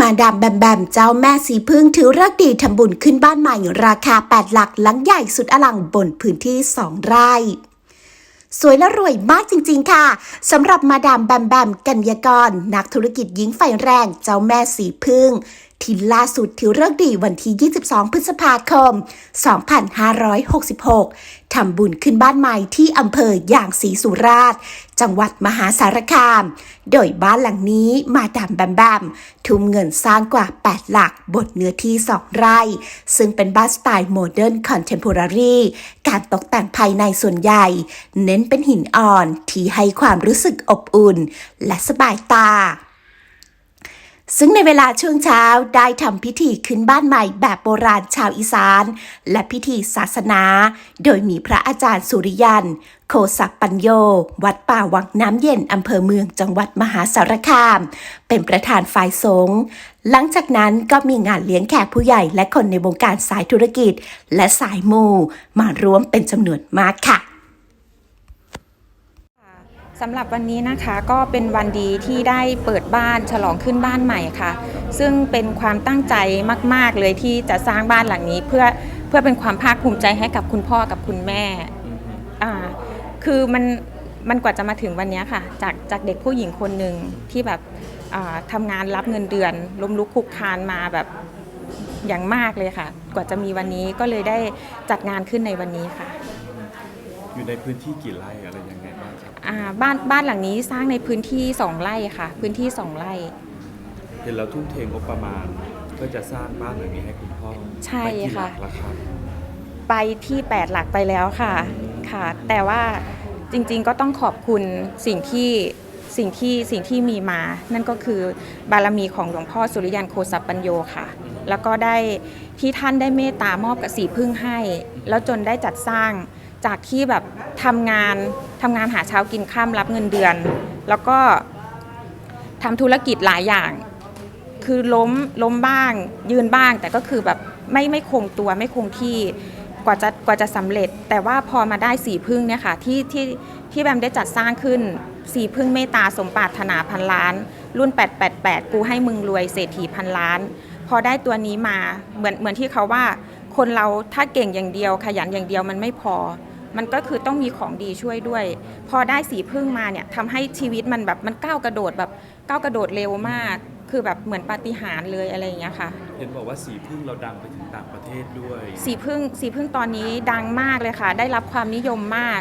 มาดามแบมแบมเจ้าแม่สีพึ่งถือเลิกษ์ดีทำบุญขึ้นบ้านใหม่ราคา 8 หลักหลังใหญ่สุดอลังบนพื้นที่ 2 ไร่สวยและรวยมากจริงๆค่ะสำหรับมาดามแบมแบมกัญญากร นักธุรกิจหญิงไฟแรง เจ้าแม่สีพึ่ง ที่ล่าสุดถือเลิกษ์ดีวันที่ 22 พฤษภาคม 2566 ทำบุญขึ้นบ้านใหม่ที่อำเภออย่างศรีสุราษฎร์ จังหวัดมหาสารคาม โดยบ้านหลังนี้มาดามแบมแบมทุ่มเงินสร้างกว่า 8 หลักบนเนื้อที่ 2 ไร่ ซึ่งเป็นบ้านสไตล์โมเดิร์นคอนเทมพอรารีการตกแต่งภายในส่วนใหญ่ เน้นเป็นหินอ่อนที่ให้ความรู้สึกอบอุ่น และสบายตา ซึ่งในเวลาช่วงเช้าได้ทำพิธีขึ้นบ้านใหม่แบบโบราณชาวอีสาน และพิธีศาสนา โดยมีพระอาจารย์สุริยัน โคสักปัญโย วัดป่าวังน้ำเย็นอำเภอเมืองจังหวัดมหาสารคาม เป็นประธานฝ่ายสงฆ์หลังจากนั้นก็มีงานเลี้ยงแขกผู้ใหญ่และคนในวงการสายธุรกิจ และสายมูมาร่วมเป็นจำนวนมากค่ะ สำหรับวันนี้นะคะก็เป็นวันดีที่ได้เปิดบ้านฉลองขึ้นบ้านใหม่ค่ะ ซึ่งเป็นความตั้งใจมาก ๆ เลยที่จะสร้างบ้านหลังนี้ เพื่อเพื่อเป็นความภาคภูมิใจให้กับคุณพ่อกับคุณแม่อ่าคือมันมันกว่าจะมาถึงวันนี้ค่ะ จากจากเด็กผู้หญิงคนหนึ่งที่แบบอ่าทำงานรับเงินเดือนล้มลุกคลุกคลานมาแบบอย่างมากเลยค่ะ กว่าจะมีวันนี้ก็เลยได้จัดงานขึ้นในวันนี้ค่ะ อยู่ในพื้นที่กี่ไร่อะไรยังไงบ้างครับอ่าบ้านบ้านหลังนี้สร้างในพื้นที่2ไร่ค่ะ พื้นที่2ไร่ เห็นเราทุ่มเทงบประมาณเพื่อจะสร้างบ้านหลังนี้ให้คุณพ่อใช่ไปกี่หลัค่ะกราคาไปที่ 8 หลักไปแล้วค่ะค่ะ แต่ว่าจริงๆก็ต้องขอบคุณสิ่งที่สิ่งที่สิ่งที่มีมา นั่นก็คือบารมีของหลวงพ่อสุริยันโคสัปปัญโยค่ะ แล้วก็ได้ที่ท่านได้เมตตามอบกับสีพึ่งให้ แล้วจนได้จัดสร้าง จากที่แบบทำงานทำงานหาเช้ากินข้ามรับเงินเดือน แล้วก็ทำธุรกิจหลายอย่าง คือล้มล้มบ้าง ยืนบ้าง แต่ก็คือแบบไม่ไม่คงตัวไม่คงที่กว่าจะกว่าจะสำเร็จ แต่ว่าพอมาได้สีพึ่งเนี่ยค่ะที่ที่ที่แบมได้จัดสร้างขึ้นสีพึ่งเมตตาสมปรารถนาพันล้าน รุ่น 888 กูให้มึงรวยเศรษฐีพันล้าน พอได้ตัวนี้มาเหมือนเหมือนที่เขาว่า คนเราถ้าเก่งอย่างเดียว ขยันอย่างเดียวมันไม่พอ มันก็คือต้องมีของดีช่วยด้วย พอได้สีพึ่งมาเนี่ยทำให้ชีวิตมันแบบมันก้าวกระโดดแบบก้าวกระโดดเร็วมาก คือแบบเหมือนปาฏิหาริย์เลยอะไรอย่างเงี้ยค่ะ เห็นบอกว่าสีพึ่งเราดังไปถึงต่างประเทศด้วย สีพึ่งสีพึ่งตอนนี้ดังมากเลยค่ะ ได้รับความนิยมมาก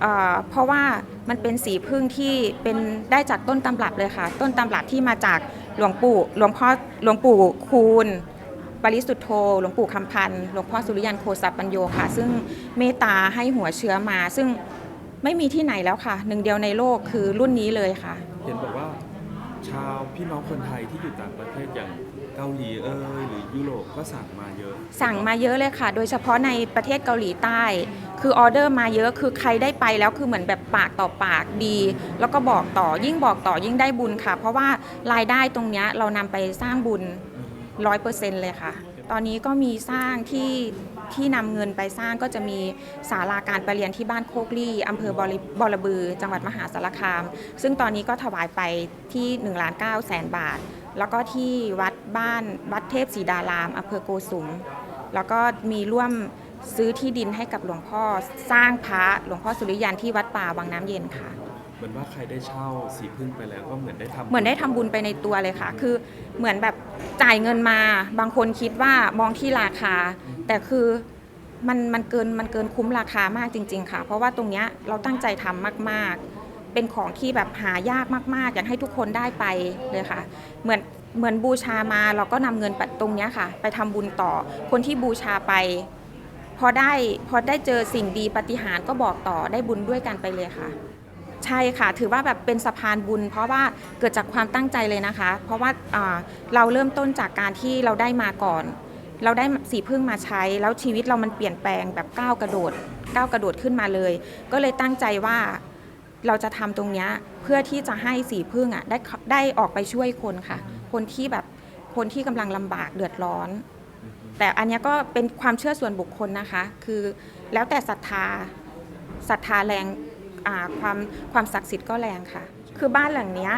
เอ่อเพราะว่ามันเป็นสีพึ่งที่เป็นได้จากต้นตำรับเลยค่ะ ต้นตำรับที่มาจากหลวงปู่หลวงพ่อหลวงปู่คูณ ปริสุทธโธหลวงปู่คำพันธ์หลวงพ่อสุริยันโคสัปปัญโยค่ะ ซึ่งเมตตาให้หัวเชื้อมา ซึ่งไม่มีที่ไหนแล้วค่ะ หนึ่งเดียวในโลกคือรุ่นนี้เลยค่ะ เห็นบอกว่า ชาวพี่น้องคนไทยที่อยู่ต่างประเทศอย่างเกาหลีเอยหรือยุโรปก็สั่งมาเยอะ สั่งมาเยอะเลยค่ะ โดยเฉพาะในประเทศเกาหลีใต้ คือออเดอร์มาเยอะคือใครได้ไปแล้วคือเหมือนแบบปากต่อปากดี แล้วก็บอกต่อยิ่งบอกต่อยิ่งได้บุญค่ะ เพราะว่ารายได้ตรงเนี้ยเรานำไปสร้างบุญ ร้อยเปอร์เซ็นต์เลยค่ะ ตอนนี้ก็มีสร้างที่ที่นำเงินไปสร้างก็จะมีศาลาการประเรียนที่บ้านโคกลี่อำเภอบริบรบือ จังหวัดมหาสารคาม ซึ่งตอนนี้ก็ถวายไปที่1ล้าน9แสนบาท แล้วก็ที่วัดบ้านวัดเทพศรีดารามอำเภอโกสุม แล้วก็มีร่วมซื้อที่ดินให้กับหลวงพ่อสร้างพระหลวงพ่อสุริยันที่วัดป่าวังน้ำเย็นค่ะ มือนว่าใครได้เช่าสีพึ่งไปแล้วก็เหมือนได้ทำเหมือนได้ทำบุญไปในตัวเลยค่ะ คือเหมือนแบบจ่ายเงินมา บางคนคิดว่ามองที่ราคา แต่คือมันมันเกินมันเกินคุ้มราคามากจริง ๆ ค่ะ เพราะว่าตรงเนี้ยเราตั้งใจทำมาก ๆ เป็นของที่แบบหายากมาก ๆ อยากให้ทุกคนได้ไปเลยค่ะ เหมือนเหมือนบูชามาเราก็นำเงินตรงเนี้ยค่ะ ไปทำบุญต่อ คนที่บูชาไป พอได้พอได้เจอสิ่งดีปาฏิหารย์ก็บอกต่อได้บุญด้วยกันไปเลยค่ะ ใช่ค่ะ ถือว่าแบบเป็นสะพานบุญ เพราะว่าเกิดจากความตั้งใจเลยนะคะ เพราะว่าอ่าเราเริ่มต้นจากการที่เราได้มาก่อน เราได้สีพึ่งมาใช้ แล้วชีวิตเรามันเปลี่ยนแปลงแบบก้าวกระโดดก้าวกระโดดขึ้นมาเลย ก็เลยตั้งใจว่าเราจะทำตรงเนี้ยเพื่อที่จะให้สีพึ่งอะได้ได้ออกไปช่วยคนค่ะ คนที่แบบคนที่กำลังลำบากเดือดร้อน แต่อันเนี้ยก็เป็นความเชื่อส่วนบุคคลนะคะ คือแล้วแต่ศรัทธาศรัทธาแรง ความความศักดิ์สิทธิ์ก็แรงค่ะ คือบ้านหลังเนี้ย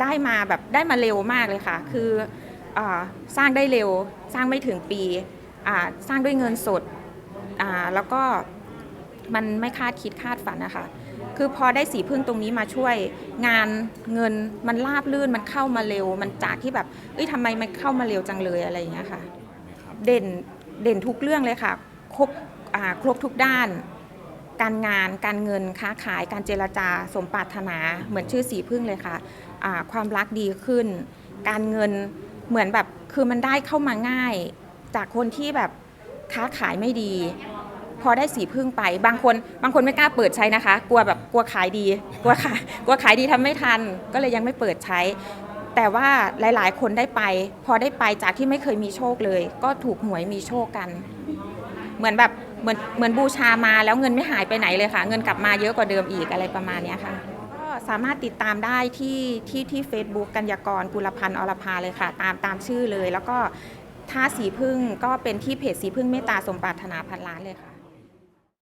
ได้มาแบบได้มาเร็วมากเลยค่ะ คืออ่าสร้างได้เร็วสร้างไม่ถึงปีอ่าสร้างด้วยเงินสดอ่าแล้วก็มันไม่คาดคิดคาดฝันนะคะ คือพอได้สีพึ่งตรงนี้มาช่วย งานเงินมันราบลื่นมันเข้ามาเร็ว มันจากที่แบบเอ้ยทำไมมันเข้ามาเร็วจังเลยอะไรอย่างเงี้ยค่ะ เด่นเด่นทุกเรื่องเลยค่ะ ครบอ่าครบทุกด้าน การงานการเงินค้าขายการเจรจาสมปรารถนา เหมือนชื่อสีพึ่งเลยค่ะอ่าความรักดีขึ้น การเงินเหมือนแบบคือมันได้เข้ามาง่าย จากคนที่แบบค้าขายไม่ดี พอได้สีพึ่งไป บางคน บางคนไม่กล้าเปิดใช้นะคะ กลัวแบบกลัวขายดีกลัวขายกลัวขายดีทำไม่ทัน ก็เลยยังไม่เปิดใช้ แต่ว่าหลาย ๆ คนได้ไป พอได้ไปจากที่ไม่เคยมีโชคเลย ก็ถูกหวยมีโชคกัน เหมือนแบบ เหมือนเหมือนบูชามาแล้วเงินไม่หายไปไหนเลยค่ะ เงินกลับมาเยอะกว่าเดิมอีกอะไรประมาณนี้ค่ะ ก็สามารถติดตามได้ที่ที่ที่เฟซบุ๊กกัญญากรกุลพันธ์อรพาเลยค่ะ ตามตามชื่อเลย แล้วก็ท่าสีพึ่งก็เป็นที่เพจสีพึ่งเมตตาสมปรารถนาพันล้านเลยค่ะ